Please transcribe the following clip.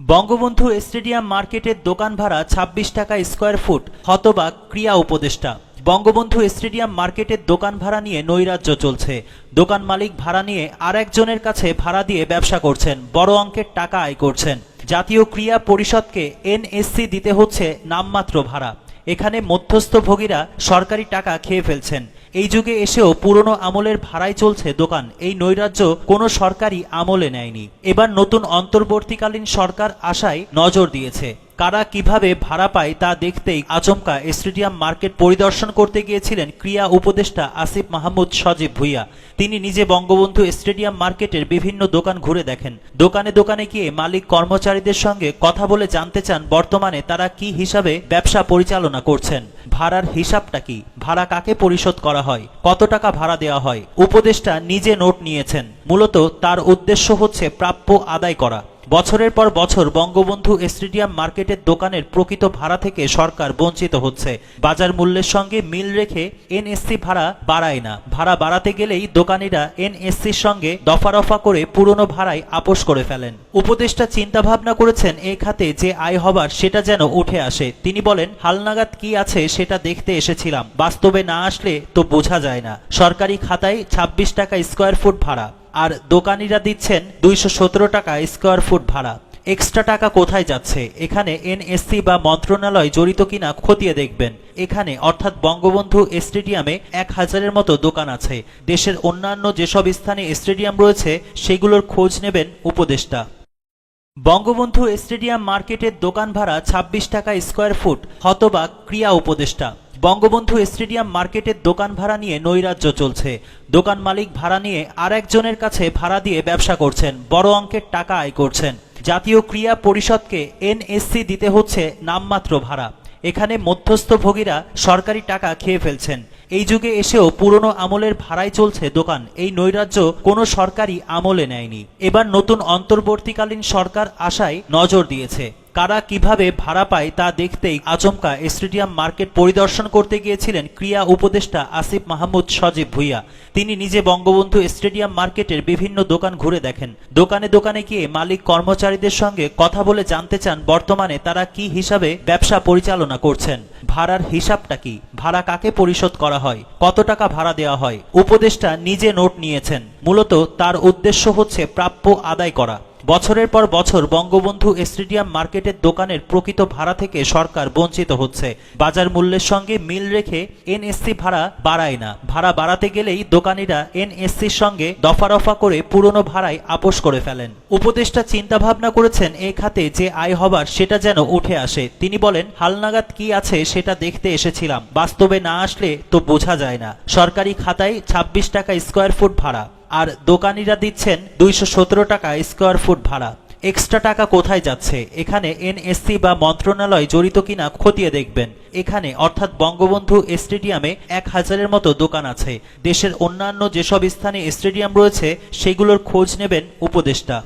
Bangabandhu stadium মার্কেটের দোকান ভাড়া ছাব্বিশ টাকা স্কোয়ার ফুট। হতবা ক্রিয়া উপদেষ্টা। বঙ্গবন্ধু স্টেডিয়াম মার্কেটের দোকান ভাড়া নিয়ে নৈরাজ্য চলছে। দোকান মালিক ভাড়া নিয়ে আর একজনের কাছে ভাড়া দিয়ে ব্যবসা করছেন, বড় অঙ্কের টাকা আয় করছেন। জাতীয় ক্রিয়া পরিষদকে এনএসসি দিতে হচ্ছে নামমাত্র ভাড়া। এখানে মধ্যস্থভোগীরা সরকারি টাকা খেয়ে ফেলছেন। এই যুগে এসেও পুরনো আমলের ভাড়ায় চলছে দোকান। এই নৈরাজ্য কোনো সরকারি আমলে নেয়নি। এবার নতুন অন্তর্বর্তীকালীন সরকার আশায় নজর দিয়েছে। কারা কীভাবে ভাড়া পায় তা দেখতেই আচমকা স্টেডিয়াম মার্কেট পরিদর্শন করতে গিয়েছিলেন ক্রিয়া উপদেষ্টা আসিফ মাহমুদ সজীব ভুইয়া। তিনি নিজে বঙ্গবন্ধু স্টেডিয়াম মার্কেটের বিভিন্ন দোকান ঘুরে দেখেন। দোকানে দোকানে গিয়ে মালিক কর্মচারীদের সঙ্গে কথা বলে জানতে চান বর্তমানে তারা কি হিসাবে ব্যবসা পরিচালনা করছেন। ভাড়ার হিসাবটা কি? ভাড়া কাকে পরিশোধ করা হয়? কত টাকা ভাড়া দেওয়া হয়? উপদেষ্টা নিজে নোট নিয়েছেন। মূলত তার উদ্দেশ্য হচ্ছে প্রাপ্য আদায় করা। বছরের পর বছর বঙ্গবন্ধু স্টেডিয়াম মার্কেটের দোকানের প্রকৃত ভাড়া থেকে সরকার বঞ্চিত হচ্ছে। বাজার মূল্যের সঙ্গে মিল রেখে এনএসসি ভাড়া বাড়ায় না। ভাড়া বাড়াতে গেলেই দোকানিরা এনএসসির সঙ্গে দফারফা করে পুরনো ভাড়ায় আপোষ করে ফেলেন। উপদেষ্টা চিন্তা ভাবনা করেছেন এই খাতে যে আয় হবার সেটা যেন উঠে আসে। তিনি বলেন হালনাগাদ কি আছে সেটা দেখতে এসেছিলাম। বাস্তবে না আসলে তো বোঝা যায় না। সরকারি খাতায় ২৬ টাকা স্কোয়ার ফুট ভাড়া। আর দোকানিরা দিচ্ছেন দুইশো সতেরো টাকা স্কোয়ার ফুট ভাড়া। এক্সট্রা টাকা কোথায় যাচ্ছে? এখানে এনএসসি বা মন্ত্রণালয় জড়িত কিনা খতিয়ে দেখবেন। এখানে অর্থাৎ বঙ্গবন্ধু স্টেডিয়ামে এক হাজারের মতো দোকান আছে। দেশের অন্যান্য যেসব স্থানে স্টেডিয়াম রয়েছে, সেগুলোর খোঁজ নেবেন উপদেষ্টা। বঙ্গবন্ধু স্টেডিয়াম মার্কেটের দোকান ভাড়া ২৬ টাকা স্কোয়ার ফুট, হতবাক ক্রিয়া উপদেষ্টা। বঙ্গবন্ধু স্টেডিয়াম মার্কেটের দোকান ভাড়া নিয়ে নৈরাজ্য চলছে। দোকান মালিক ভাড়া নিয়ে আর একজনের কাছে ভাড়া দিয়ে ব্যবসা করছেন। বড় অঙ্কের টাকা আয় করছেন। জাতীয় ক্রিয়া পরিষদকে এনএসসি দিতে হচ্ছে নামমাত্র ভাড়া। এখানে মধ্যস্থভোগীরা সরকারি টাকা খেয়ে ফেলছেন। এই যুগে এসেও পুরনো আমলের ভাড়ায় চলছে দোকান। এই নৈরাজ্য কোনো সরকারি আমলে নেয়নি। এবার নতুন অন্তর্বর্তীকালীন সরকার আশায় নজর দিয়েছে। কারা কীভাবে ভাড়া পায় তা দেখতেই আচমকা স্টেডিয়াম মার্কেট পরিদর্শন করতে গিয়েছিলেন ক্রিয়া উপদেষ্টা আসিফ মাহমুদ সজীব ভুইয়া। তিনি নিজে বঙ্গবন্ধু স্টেডিয়াম মার্কেটের বিভিন্ন দোকান ঘুরে দেখেন। দোকানে দোকানে গিয়ে মালিক কর্মচারীদের সঙ্গে কথা বলে জানতে চান বর্তমানে তারা কি হিসাবে ব্যবসা পরিচালনা করছেন। ভাড়ার হিসাবটা কি? ভাড়া কাকে পরিশোধ করা হয়? কত টাকা ভাড়া দেওয়া হয়? উপদেষ্টা নিজে নোট নিয়েছেন। মূলত তার উদ্দেশ্য হচ্ছে প্রাপ্য আদায় করা। বছরের পর বছর বঙ্গবন্ধু স্টেডিয়াম মার্কেটের দোকানের প্রকৃত ভাড়া থেকে সরকার বঞ্চিত হচ্ছে। বাজার মূল্যের সঙ্গে মিল রেখে এনএসসি ভাড়া বাড়ায় না। ভাড়া বাড়াতে গেলেই দোকানিরা এনএসসির সঙ্গে দফা দফারফা করে পুরনো ভাড়ায় আপোষ করে ফেলেন। উপদেষ্টা চিন্তা ভাবনা করেছেন এই খাতে যে আয় হবার সেটা যেন উঠে আসে। তিনি বলেন হালনাগাদ কি আছে সেটা দেখতে এসেছিলাম। বাস্তবে না আসলে তো বোঝা যায় না। সরকারি খাতায় ২৬ টাকা স্কোয়ার ফুট ভাড়া। আর দোকানিরা দিচ্ছেন দুইশো সতেরো টাকা স্কোয়ার ফুট ভাড়া। এক্সট্রা টাকা কোথায় যাচ্ছে? এখানে এনএসসি বা মন্ত্রণালয় জড়িত কিনা খতিয়ে দেখবেন। এখানে অর্থাৎ বঙ্গবন্ধু স্টেডিয়ামে এক হাজারের মতো দোকান আছে। দেশের অন্যান্য যেসব স্থানে স্টেডিয়াম রয়েছে, সেগুলোর খোঁজ নেবেন উপদেষ্টা।